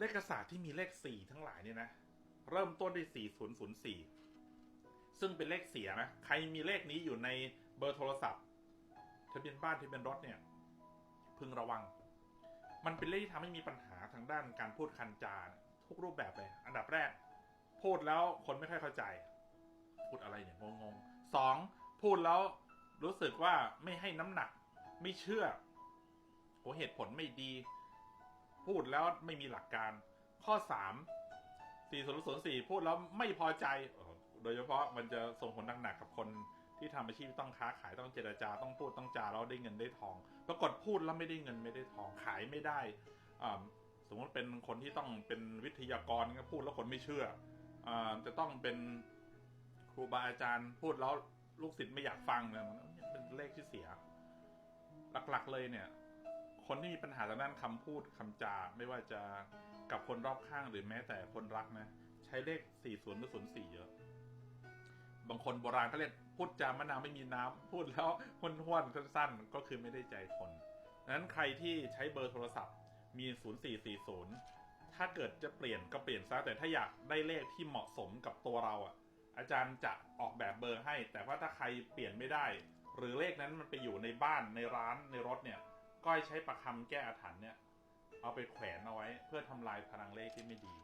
เลขศาสตร์ที่มีเลขสี่ทั้งหลายเนี่ยนะ เริ่มต้นด้วยสี่ศูนย์ศูนย์สี่ซึ่งเป็นเลขเสียนะ ใครมีเลขนี้อยู่ในเบอร์โทรศัพท์ทะเบียนบ้านทะเบียนรถเนี่ย พึงระวัง มันเป็นเลขที่ทำให้มีปัญหาทางด้านการพูดคันจาทุกรูปแบบเลย อันดับแรก พูดแล้วคนไม่ค่อยเข้าใจ พูดอะไรเนี่ยงงๆสองพูดแล้วรู้สึกว่าไม่ให้น้ำหนัก ไม่เชื่อโอเหตุผลไม่ดี พูดแล้วไม่มีหลักการ ข้อสามสี่ศูนย์ศูนย์สี่พูดแล้วไม่พอใจ โดยเฉพาะมันจะส่งผลหนักๆกับคนที่ทำอาชีพต้องค้าขายต้องเจรจาต้องพูดต้องจาแล้วได้เงินได้ทอง ปรากฏพูดแล้วไม่ได้เงินไม่ได้ทองขายไม่ได้สมมติเป็นคนที่ต้องเป็นวิทยากรก็พูดแล้วคนไม่เชื่ออจะต้องเป็นครูบาอาจารย์ พูดแล้วลูกศิษย์ไม่อยากฟังเนี่ยมันเป็นเลขที่เสีย หลักๆเลยเนี่ย คนที่มีปัญหาทางด้านคำพูดคำจา ไม่ว่าจะกับคนรอบข้างหรือแม้แต่คนรักนะ ใช้เลข 40หรือ04 เยอะ บางคนโบราณเขาเรียกพูดจามะนาวไม่มีน้ำพูดแล้วห้วนๆสั้นๆ ก็คือไม่ได้ใจคนดังนั้นใครที่ใช้เบอร์โทรศัพท์มี 0440 ถ้าเกิดจะเปลี่ยนก็เปลี่ยนซะแต่ถ้าอยากได้เลขที่เหมาะสมกับตัวเราอะ อาจารย์จะออกแบบเบอร์ให้ แต่ว่าถ้าใครเปลี่ยนไม่ได้ หรือเลขนั้นมันไปอยู่ในบ้านในร้านในรถเนี่ย ก็ใช้ประคำแก้อาถรรพ์เนี่ย เอาไปแขวนเอาไว้ เพื่อทำลายพลังเลขที่ไม่ดี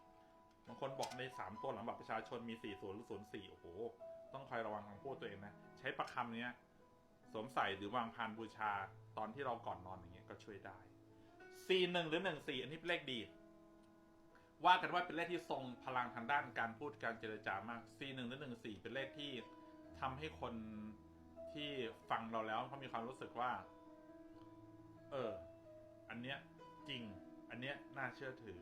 บางคนบอกในสามตัวหลังบัตรประชาชนมีสี่ศูนย์หรือศูนย์สี่โอ้โห ต้องคอยระวังคำพูดตัวเองนะ ใช้ประคำเนี้ยสวมใส่หรือวางพานบูชาตอนที่เราก่อนนอนอย่างเงี้ยก็ช่วยได้สี่หนึ่งหรือหนึ่งสี่อันนี้เป็นเลขดี ว่ากันว่าเป็นเลขที่ทรงพลังทางด้านการพูดการเจรจามากสี่หนึ่งหรือหนึ่งสี่เป็นเลขที่ทำให้คนที่ฟังเราแล้วเขามีความรู้สึกว่า เออ อันเนี้ยจริง อันเนี้ยน่าเชื่อถือ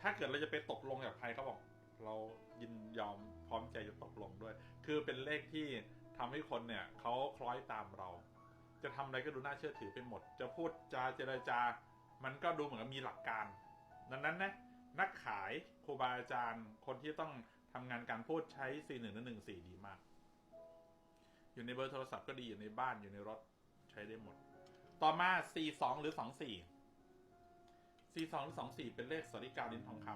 ถ้าเกิดเราจะไปตกลงกับใครเขาบอก เรายินยอมพร้อมใจจะตกลงด้วย คือเป็นเลขที่ทำให้คนเนี่ยเขาคล้อยตามเรา จะทำอะไรก็ดูน่าเชื่อถือไปหมด จะพูดจาเจรจา มันก็ดูเหมือนกับมีหลักการ ดังนั้นนะนักขายครูบาอาจารย์ คนที่ต้องทำงานการพูดใช้4 1หรือ1 4ดีมาก อยู่ในเบอร์โทรศัพท์ก็ดีอยู่ในบ้านอยู่ในรถใช้ได้หมด ต่อมา42หรือ 24 42หรือ 24 เป็นเลขสริกาลิ้นทองค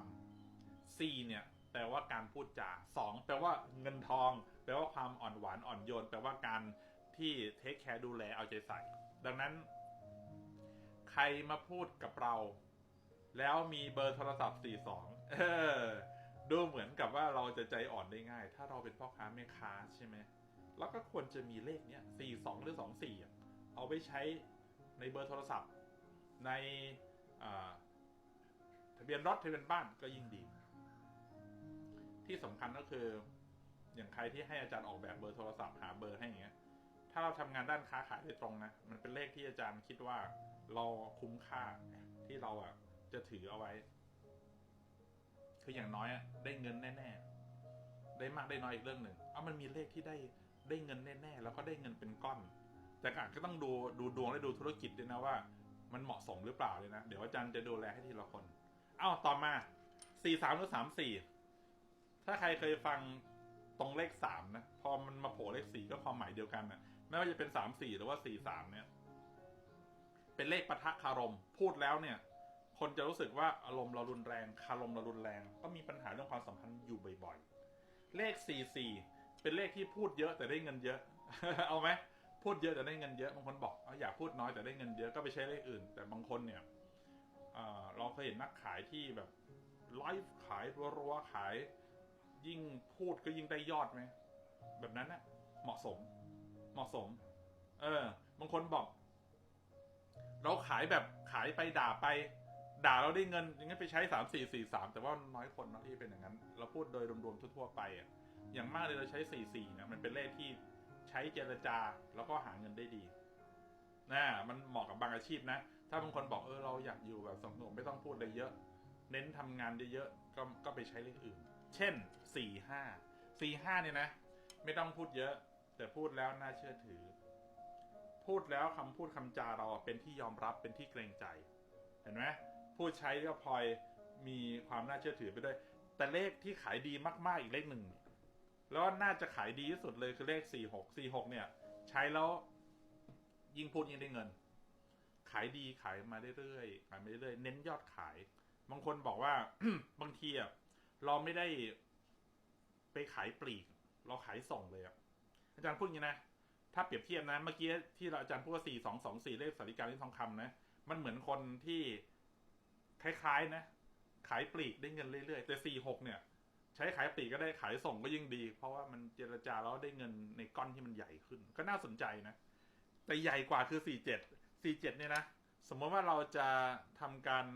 ำ4เนี่ยแปลว่าการพูดจา 2 แปลว่าเงินทอง แปลว่าความอ่อนหวานอ่อนโยน แปลว่าการที่เทคแคร์ดูแลเอาใจใส่ ดังนั้น ใครมาพูดกับเรา แล้วมีเบอร์โทรศัพท์ 42 เออ ดูเหมือนกับว่าเราจะใจอ่อนได้ง่าย ถ้าเราเป็นพ่อค้าแม่ค้าใช่ไหม แล้วก็ควรจะมีเลขเนี้ย 42 หรือ 24อ่เอาไปใช้ ในเบอร์โทรศัพท์ ในทะเบียนรถทะเบียนบ้านก็ยิ่งดี ที่สำคัญก็คือ อย่างใครที่ให้อาจารย์ออกแบบเบอร์โทรศัพท์หาเบอร์ให้อย่างเงี้ย ถ้าเราทำงานด้านค้าขายโดยตรงนะ มันเป็นเลขที่อาจารย์คิดว่าเราคุ้มค่าที่เราอะจะถือเอาไว้ คืออย่างน้อยอะได้เงินแน่ๆ ได้มากได้น้อยอีกเรื่องหนึ่ง เอามันมีเลขที่ได้ได้เงินแน่ๆ แล้วก็ได้เงินเป็นก้อน แต่อาจก็ต้องดูดูดวงและดูธุรกิจด้วยนะว่า มันเหมาะสมหรือเปล่าเลยนะ เดี๋ยวอาจารย์จะดูแลให้ทีละคน เอ้าต่อมาสี่สามหรือสามสี่ถ้าใครเคยฟังตรงเลขสามนะ พอมันมาโผล่เลขสี่ก็ความหมายเดียวกันนะไม่ว่าจะเป็นสามสี่หรือว่าสี่สามเนี่ย เป็นเลขปะทะคารม พูดแล้วเนี่ย คนจะรู้สึกว่าอารมณ์เรารุนแรงคารมเรารุนแรง ก็มีปัญหาเรื่องความสัมพันธ์อยู่บ่อยๆ เลขสี่สี่เป็นเลขที่พูดเยอะแต่ได้เงินเยอะ เอาไหม พูดเยอะแต่ได้เงินเยอะบางคนบอกออยากพูดน้อยแต่ได้เงินเยอะก็ไปใช้เลขอื่น แต่บางคนเนี่ยเราเคยเห็นนักขายที่แบบไลฟ์ขายรัวๆขาย ยิ่งพูดก็ยิ่งได้ยอดไหมแบบนั้นนะ่ะเหมาะสม เหมาะสม เออบางคนบอก เราขายแบบขายไปด่าไป ด่าเราได้เงินอย่างงั้นไปใช้สามสี่สี่สามแต่ว่าน้อยคนนะที่เป็นอย่างนั้น เราพูดโดยรวมๆทั่วๆไปอะอย่างมากเลยเราใช้สี่สี่นะมันเป็นเลขที่ ใช้เจรจาแล้วก็หาเงินได้ดีนะมันเหมาะกับบางอาชีพนะ ถ้าบางคนบอกเออเราอยากอยู่แบบสงบไม่ต้องพูดอะไรเยอะ เน้นทำงานเยอะๆก็ก็ไปใช้เลขอื่น เช่นสี่ห้าสี่ห้าเนี่ยนะ ไม่ต้องพูดเยอะ แต่พูดแล้วน่าเชื่อถือ พูดแล้วคำพูดคำจาเราเป็นที่ยอมรับเป็นที่เกรงใจ เห็นไหมพูดใช้ก็พลอยมีความน่าเชื่อถือไปด้วย แต่เลขที่ขายดีมากๆอีกเลขหนึ่ง แล้วน่าจะขายดีที่สุดเลยคือเลขสี่หกสี่หกเนี่ย ใช้แล้วยิ่งพูดยิ่งได้เงิน ขายดีขายมาเรื่อยๆขายมาเรื่อยๆเน้นยอดขาย บางคนบอกว่า บางทีอะเราไม่ได้ไปขายปลีก เราขายส่งเลยอะอาจารย์พูดอย่างนี้นะถ้าเปรียบเทียบนะเมื่อกี้ที่เราอาจารย์พูดว่าสี่สองสองสี่เลขสาริกาที่ทองคำนะมันเหมือนคนที่คล้ายๆนะ ขายปลีกได้เงินเรื่อยๆแต่สี่หกเนี่ย ใช้ขายปลีกก็ได้ขายส่งก็ยิ่งดี เพราะว่ามันเจรจาแล้วได้เงินในก้อนที่มันใหญ่ขึ้น ก็น่าสนใจนะ แต่ใหญ่กว่าคือสี่เจ็ดสี่เจ็ดเนี่ยนะ สมมติว่าเราจะทำการ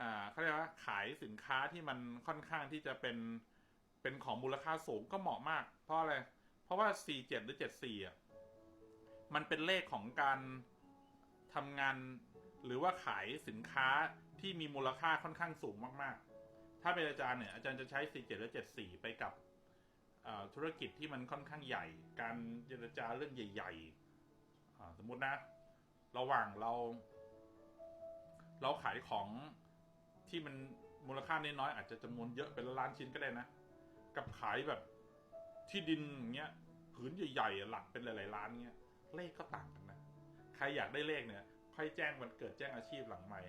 อ่าเขาเรียกว่าขายสินค้าที่มันค่อนข้างที่จะเป็นเป็นของมูลค่าสูงก็เหมาะมาก เพราะอะไร เพราะว่า47หรือ74อะมันเป็นเลขของการทำงานหรือว่าขายสินค้าที่มีมูลค่าค่อนข้างสูงมาก ถ้าเป็นอาจารย์เนี่ยอาจารย์จะใช้47หรือ74ไปกับธุรกิจที่มันค่อนข้างใหญ่ การเจรจาเรื่องใหญ่ๆสมมุตินะ ระหว่างเรา เราขายของที่มันมูลค่าน้อยๆอาจจะจำนวนเยอะเป็นล้านชิ้นก็ได้นะ กับขายแบบที่ดินอย่างเงี้ยผืนใหญ่ๆหลักเป็นหลายๆล้านเงี้ยเลขก็ต่างกันนะ ใครอยากได้เลขเนี่ย ค่อยแจ้งวันเกิดแจ้งอาชีพหลังใหม่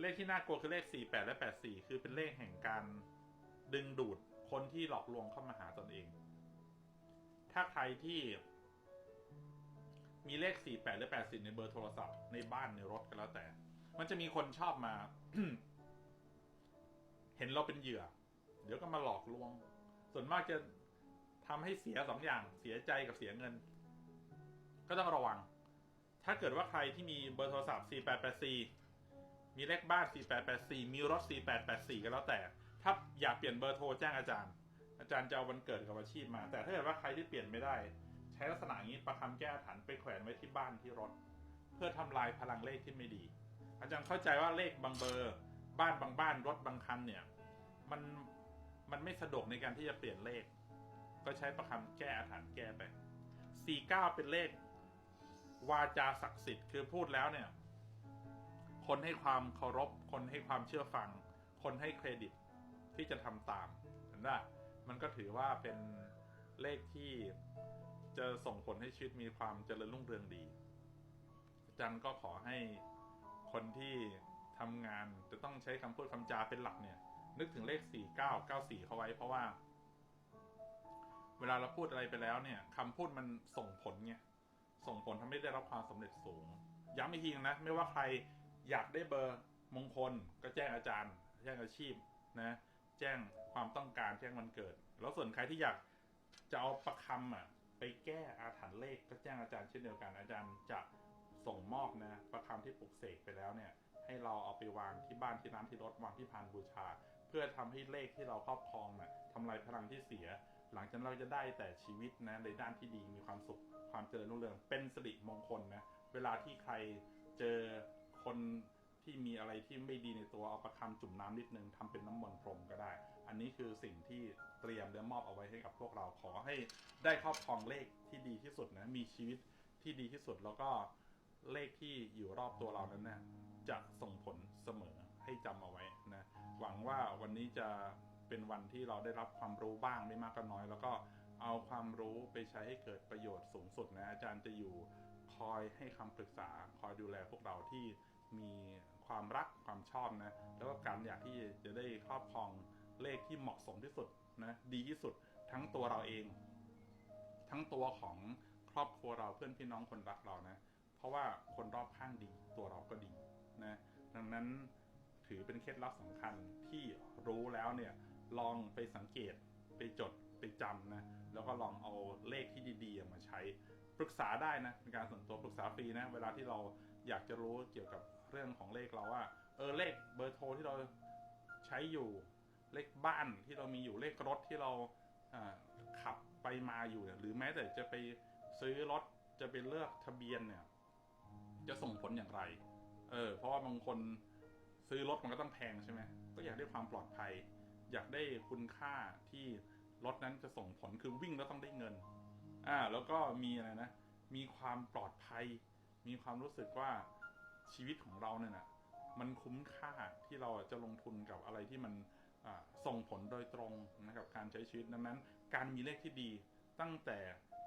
เลขที่น่ากลัวคือเลข 48 และ 84 คือเป็นเลขแห่งการดึงดูดคนที่หลอกลวงเข้ามาหาตนเอง ถ้าใครที่มีเลข 48 หรือ80ในเบอร์โทรศัพท์ในบ้านในรถก็แล้วแต่ มันจะมีคนชอบมา เห็นเราเป็นเหยื่อ เดี๋ยวก็มาหลอกลวง ส่วนมากจะทำให้เสียสองอย่าง เสียใจกับเสียเงิน ก็ต้องระวัง ถ้าเกิดว่าใครที่มีเบอร์โทรศัพท์ 4884 มีเลขบ้าน 4884 มีรถ 4884 ก็แล้วแต่ ถ้าอยากเปลี่ยนเบอร์โทรแจ้งอาจารย์ อาจารย์จะเอาวันเกิดกับอาชีพมา แต่ถ้าเกิดว่าใครที่เปลี่ยนไม่ได้ ใช้ลักษณะนี้ประคำแก้อาถรรพ์ไปแขวนไว้ที่บ้านที่รถ เพื่อทำลายพลังเลขที่ไม่ดี อาจารย์เข้าใจว่าเลขบางเบอร์ บ้านบางบ้านรถบางคันเนี่ย มันมันไม่สะดวกในการที่จะเปลี่ยนเลข ก็ใช้ประคำแก้อาถรรพ์แก้ไป49เป็นเลขวาจาศักดิ์สิทธิ์คือพูดแล้วเนี่ย คนให้ความเคารพ คนให้ความเชื่อฟัง คนให้เครดิตที่จะทำตามเห็นไหมมันก็ถือว่าเป็นเลขที่จะส่งผลให้ชีวิตมีความเจริญรุ่งเรืองดีจารย์ก็ขอให้คนที่ทำงานจะต้องใช้คำพูดคำจาเป็นหลักเนี่ย นึกถึงเลข 4994 เข้าไว้เพราะว่า เวลาเราพูดอะไรไปแล้วเนี่ยคำพูดมันส่งผลไงส่งผลทำให้ได้รับความสำเร็จสูงย้ำอีกทีนะ ไม่ว่าใคร อยากได้เบอร์มงคลก็แจ้งอาจารย์ แจ้งอาชีพนะแจ้งความต้องการแจ้งวันเกิด แล้วส่วนใครที่อยากจะเอาประคำอะไปแก้อาถรรพ์เลขก็แจ้งอาจารย์เช่นเดียวกันอาจารย์จะส่งมอบนะประคำที่ปลุกเสกไปแล้วเนี่ยให้เราเอาไปวางที่บ้านที่ร้านที่รถวางที่พานบูชา เพื่อทำให้เลขที่เราครอบครองน่ะทำลายพลังที่เสีย หลังจากนั้นเราจะได้แต่ชีวิตนะในด้านที่ดีมีความสุขความเจริญรุ่งเรืองเป็นสิริมงคลนะเวลาที่ใครเจอ คนที่มีอะไรที่ไม่ดีในตัวเอาประคำจุ่มน้ำนิดนึงทำเป็นน้ำมนต์พรมก็ได้ อันนี้คือสิ่งที่เตรียมและมอบเอาไว้ให้กับพวกเราขอให้ได้ครอบครองเลขที่ดีที่สุดนะมีชีวิตที่ดีที่สุดแล้วก็เลขที่อยู่รอบตัวเรานั้นนะจะส่งผลเสมอให้จำเอาไว้นะหวังว่าวันนี้จะเป็นวันที่เราได้รับความรู้บ้างไม่มากก็น้อย แล้วก็เอาความรู้ไปใช้ให้เกิดประโยชน์สูงสุดนะอาจารย์จะอยู่คอยให้คำปรึกษาคอยดูแลพวกเราที่ มีความรักความชอบนะ แล้วก็การอยากที่จะได้ครอบครองเลขที่เหมาะสมที่สุดนะดีที่สุดทั้งตัวเราเอง ทั้งตัวของครอบครัวเราเพื่อนพี่น้องคนรักเรานะ เพราะว่าคนรอบข้างดีตัวเราก็ดีนะดังนั้นถือเป็นเคล็ดลับสำคัญที่รู้แล้วเนี่ยลองไปสังเกตไปจดไปจำนะแล้วก็ลองเอาเลขที่ดีๆมาใช้ปรึกษาได้นะเป็นการส่วนตัวปรึกษาฟรีนะเวลาที่เราอยากจะรู้เกี่ยวกับ เรื่องของเลขเราว่า เออเลขเบอร์โทรที่เราใช้อยู่เลขบ้านที่เรามีอยู่เลขรถที่เราอ่าขับไปมาอยู่เนี่ยหรือแม้แต่จะไปซื้อรถจะไปเลือกทะเบียนเนี่ย จะส่งผลอย่างไร เออ เพราะว่าบางคนซื้อรถมันก็ต้องแพงใช่ไหมก็อยากได้ความปลอดภัย อยากได้คุณค่าที่รถนั้นจะส่งผลคือวิ่งแล้วต้องได้เงิน อ่า แล้วก็มีอะไรนะ มีความปลอดภัย มีความรู้สึกว่า ชีวิตของเราเนี่ยนะมันคุ้มค่าที่เราจะลงทุนกับอะไรที่มันส่งผลโดยตรงนะครับการใช้ชีวิตดังนั้น การมีเลขที่ดีตั้งแต่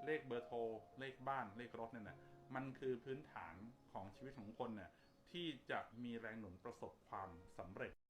เลขเบอร์โทร เลขบ้านเลขรถเนี่ยนะมันคือพื้นฐานของชีวิตของคนเนี่ยที่จะมีแรงหนุนประสบความสำเร็จ